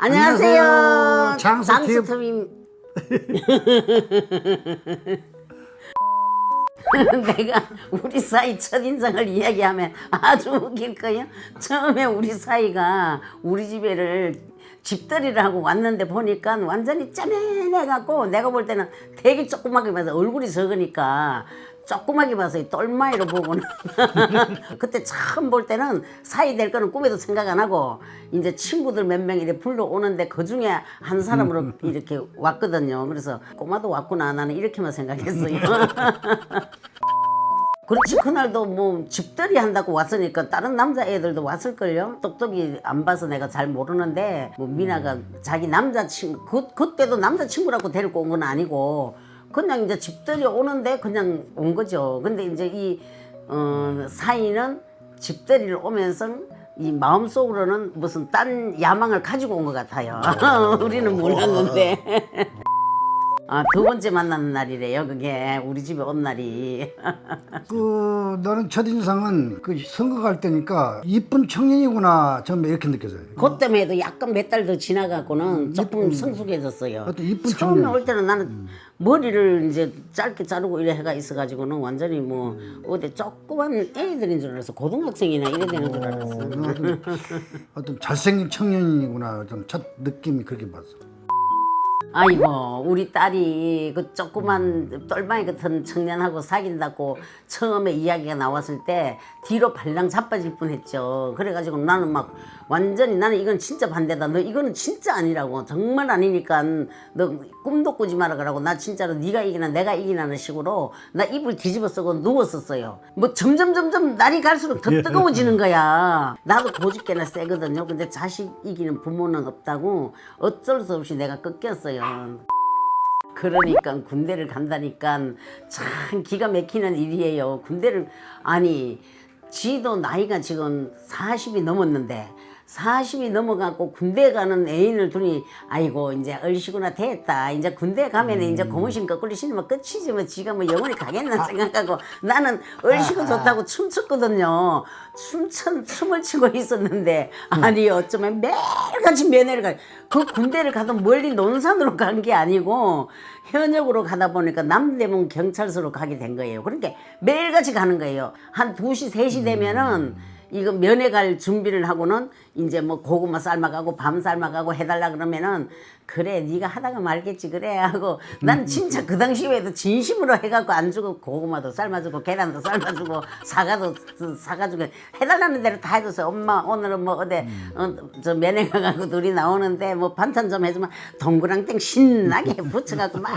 안녕하세요. 장수팀. 장수팀. 내가 우리 사이 첫인상을 이야기하면 아주 웃길 거예요. 처음에 우리 사이가 우리 집에를 집들이를 하고 왔는데 보니까 완전히 짜면해갖고 내가 볼 때는 되게 조그맣게 봐서 얼굴이 적으니까 조그맣게 봐서 이 똘마이로 보고는 그때 처음 볼 때는 사이 될 거는 꿈에도 생각 안 하고 이제 친구들 몇 명 이렇게 불러오는데 그 중에 한 사람으로 이렇게 왔거든요. 그래서 꼬마도 왔구나 나는 이렇게만 생각했어요. 그렇지 그날도 뭐 집들이 한다고 왔으니까 다른 남자 애들도 왔을걸요 똑똑이 안 봐서 내가 잘 모르는데 뭐 미나가 자기 남자친구 그, 그때도 남자친구라고 데리고 온 건 아니고 그냥 이제 집들이 오는데 그냥 온 거죠. 근데 이제 이 어, 사이는 집들이를 오면서 이 마음속으로는 무슨 딴 야망을 가지고 온 것 같아요. 우리는 몰랐는데. 아, 두 번째 만나는 날이래요 그게. 우리 집에 온 날이. 그 나는 첫인상은 그 선거 갈 때니까 이쁜 청년이구나 처음에 이렇게 느껴져요. 그 때문에 도 약간 몇 달 더 지나가고는 조금 성숙해졌어요. 어떤 이쁜 처음에 청년. 올 때는 나는 머리를 이제 짧게 자르고 이래 해가 있어가지고는 완전히 뭐 어디 조그만 애들인 줄 알았어. 고등학생이나 이래 되는 줄 알았어. 어떤, 어떤 잘생긴 청년이구나 어떤 첫 느낌이 그렇게 봤어. 아이고 우리 딸이 그 조그만 똘마이 같은 청년하고 사귄다고 처음에 이야기가 나왔을 때 뒤로 발랑 자빠질 뻔했죠. 그래가지고 나는 막 완전히 나는 이건 진짜 반대다. 너 이거는 진짜 아니라고 정말 아니니까 너 꿈도 꾸지 마라 그러고 나 진짜로 네가 이기나 내가 이기나는 식으로 나 입을 뒤집어 쓰고 누웠었어요. 뭐 점점 점점 날이 갈수록 더 뜨거워지는 거야. 나도 고집게나 세거든요. 근데 자식 이기는 부모는 없다고 어쩔 수 없이 내가 꺾였어요. 그러니까 군대를 간다니까 참 기가 막히는 일이에요. 군대를 아니 지도 나이가 지금 40이 넘었는데 40이 넘어갖고 군대 가는 애인을 두니 아이고 이제 얼씨구나 됐다. 이제 군대 가면 이제 고무신 거꾸로 신으면 끝이지 뭐 지가 뭐 영원히 가겠나 생각하고. 나는 얼씨구 좋다고 춤췄거든요. 춤천 춤을 추고 있었는데 아니 어쩌면 매일같이 면회를 가그 군대를 가도 멀리 논산으로 간 게 아니고 현역으로 가다 보니까 남대문 경찰서로 가게 된 거예요. 그러니까 매일같이 가는 거예요. 한 2시, 3시 되면은 이거 면회 갈 준비를 하고는 이제 뭐 고구마 삶아가고 밤 삶아가고 해달라 그러면은 그래 네가 하다가 말겠지 그래 하고 난 진짜 그 당시에도 진심으로 해갖고 안 주고 고구마도 삶아주고 계란도 삶아주고 사과도 사가지고 해달라는 대로 다 해줬어요. 엄마 오늘은 뭐 어디 어, 저 면회 가가고 둘이 나오는데 뭐 반찬 좀 해주면 동그랑땡 신나게 붙여갖고 막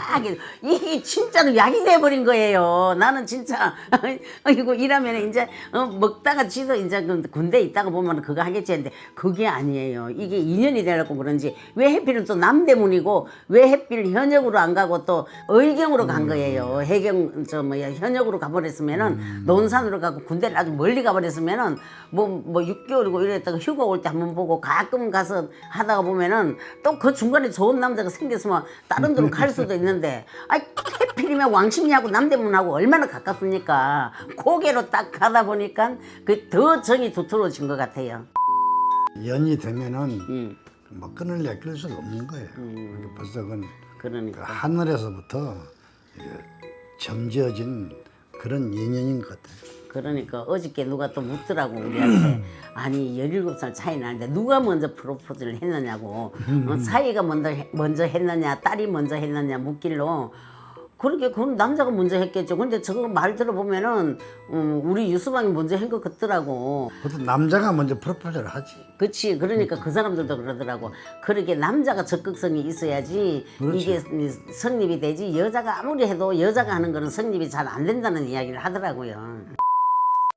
이게 진짜로 약이 돼버린 거예요. 나는 진짜 이거 일하면 이제 어, 먹다가 지도 이제 그 군대 있다가 보면 그거 하겠지 했는데 그게 아니에요. 이게 인연이 되려고 그런지 왜 해필은 또 남대문이고 왜 해필 현역으로 안 가고 또 의경으로 간 거예요. 해경 저 뭐야 현역으로 가버렸으면은 논산으로 가고 군대를 아주 멀리 가버렸으면은 뭐뭐 6개월이고 이랬다가 휴가 올 때 한번 보고 가끔 가서 하다가 보면은 또 그 중간에 좋은 남자가 생겼으면 다른 데로 갈 수도 있는데 아이 해필이면 왕십리하고 남대문하고 얼마나 가깝습니까? 고개로 딱 가다 보니까 그 더 정이 두터워진 것 같아요 연이 되면은 음, 뭐 끊을래 끊을 수가 없는 거예요. 벌써 그건 그 그러니까. 하늘에서부터 점지어진 그런 인연인 것 같아요. 그러니까 어저께 누가 또 묻더라고 우리한테. 아니 17살 차이 나는데 누가 먼저 프로포즈를 했느냐고. 어, 사이가 먼저 해- 먼저 했느냐 딸이 먼저 했느냐 묻길로 그렇게 그건 남자가 먼저 했겠죠. 근데 저거 말 들어보면은 음, 우리 유수방이 먼저 한 것 같더라고. 보통 남자가 먼저 프로포즈를 하지. 그치. 그러니까 그 사람들도 그러더라고. 그렇게 남자가 적극성이 있어야지 이게 성립이 되지. 여자가 아무리 해도 여자가 하는 거는 성립이 잘 안 된다는 이야기를 하더라고요.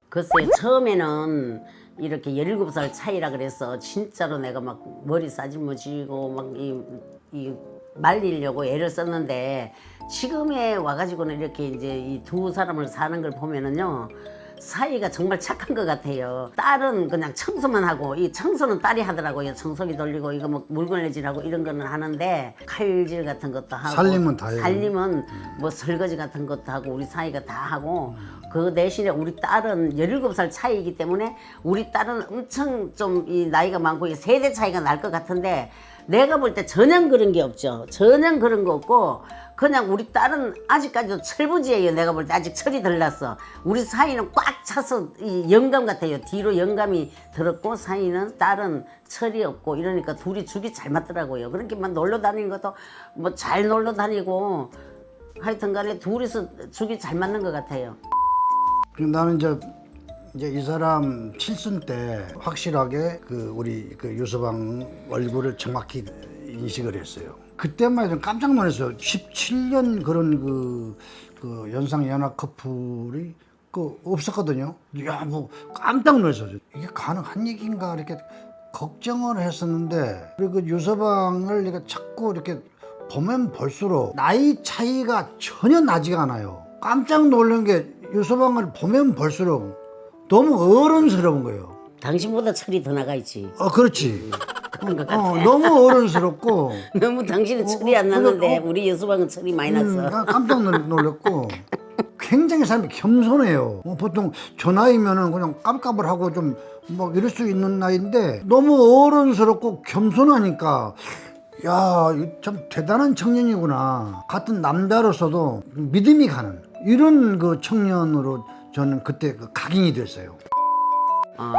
글쎄요 처음에는 이렇게 17살 차이라 그래서 진짜로 내가 막 머리 싸지머지고 막이 이 말리려고 애를 썼는데 지금에 와가지고는 이렇게 이제 이 두 사람을 사는 걸 보면은요 사이가 정말 착한 것 같아요. 딸은 그냥 청소만 하고 이 청소는 딸이 하더라고요. 청소기 돌리고 이거 뭐 물걸레질하고 이런 거는 하는데 칼질 같은 것도 하고 살림은 다 해요. 살림은 뭐 설거지 같은 것도 하고 우리 사이가 다 하고 그 대신에 우리 딸은 17살 차이이기 때문에 우리 딸은 엄청 좀 이 나이가 많고 이 세대 차이가 날 것 같은데 내가 볼 때 전혀 그런 게 없죠. 전혀 그런 거 없고 그냥 우리 딸은 아직까지도 철부지예요. 내가 볼 때 아직 철이 덜 났어. 우리 사이는 꽉 차서 이 영감 같아요. 뒤로 영감이 들었고 사이는 딸은 철이 없고 이러니까 둘이 죽이 잘 맞더라고요. 그렇게만 놀러 다니는 것도 뭐 잘 놀러 다니고 하여튼간에 둘이서 죽이 잘 맞는 것 같아요. 그리고 나는 이제 이제 이 사람 칠순 때 확실하게 그 우리 그 유서방 얼굴을 정확히 인식을 했어요. 그때만 해도 깜짝 놀랐어요. 17년 그런 그, 그 연상 연하 커플이 그 없었거든요. 야, 뭐 깜짝 놀랐어요. 이게 가능한 얘기인가 이렇게 걱정을 했었는데 그리고 그 유서방을 내가 자꾸 이렇게 보면 볼수록 나이 차이가 전혀 나지가 않아요. 깜짝 놀란 게 유서방을 보면 볼수록 너무 어른스러운 거예요. 당신보다 철이 더 나가 있지. 어, 그렇지. 그런 것 같아. 어, 너무 어른스럽고 너무 당신은 철이 안 났는데 어, 우리 여수방은 철이 많이 났어. 음, 나 깜짝 놀- 놀랐고 굉장히 사람이 겸손해요. 어, 보통 저 나이면은 그냥 깜깜을 하고 좀뭐 이럴 수 있는 나이인데 너무 어른스럽고 겸손하니까 야, 이참 대단한 청년이구나. 같은 남자로서도 믿음이 가는 이런 그 청년으로 저는 그때 그 각인이 됐어요. 어,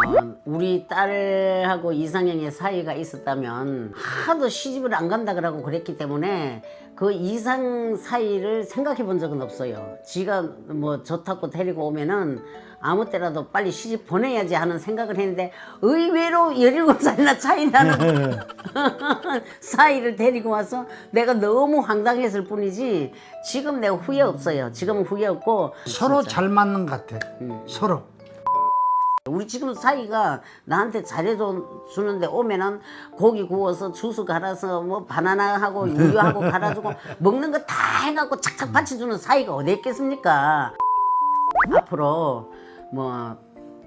우리 딸하고 이상형의 사이가 있었다면 하도 시집을 안 간다 그러고 그랬기 때문에 그 이상 사이를 생각해 본 적은 없어요. 지가 뭐 좋다고 데리고 오면은 아무 때라도 빨리 시집 보내야지 하는 생각을 했는데 의외로 17살이나 차이 나는 사이를 데리고 와서 내가 너무 황당했을 뿐이지 지금 내가 후회 없어요. 지금은 후회 없고 서로 잘 맞는 것 같아. 서로. 우리 지금 사이가 나한테 잘해줘 주는데 오면은 고기 구워서 주스 갈아서 뭐 바나나하고 우유하고 갈아주고 먹는 거 다 해갖고 착착 받쳐주는 사이가 어디 있겠습니까? 앞으로 뭐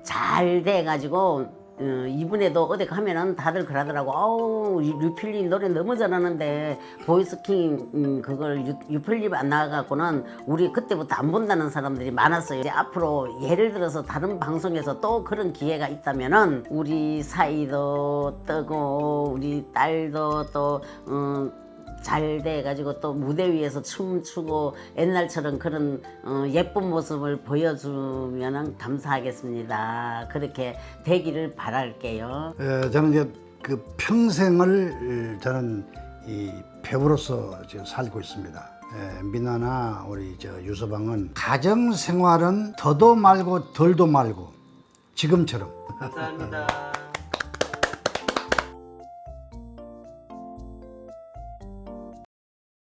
잘 돼가지고 어, 이번에도 어디 가면은 다들 그러더라고. 어우 유필리 노래 너무 잘하는데 보이스킹 음, 그걸 유, 유필리 안 나가갖고는 우리 그때부터 안 본다는 사람들이 많았어요. 이제 앞으로 예를 들어서 다른 방송에서 또 그런 기회가 있다면은 우리 사이도 뜨고 우리 딸도 또 어, 잘 돼가지고 또 무대 위에서 춤추고 옛날처럼 그런 어, 예쁜 모습을 보여주면 감사하겠습니다. 그렇게 되기를 바랄게요. 에, 저는 이제 그 평생을 에, 저는 이 배우로서 지금 살고 있습니다. 에, 미나나 우리 저 유서방은 가정 생활은 더도 말고 덜도 말고 지금처럼 감사합니다.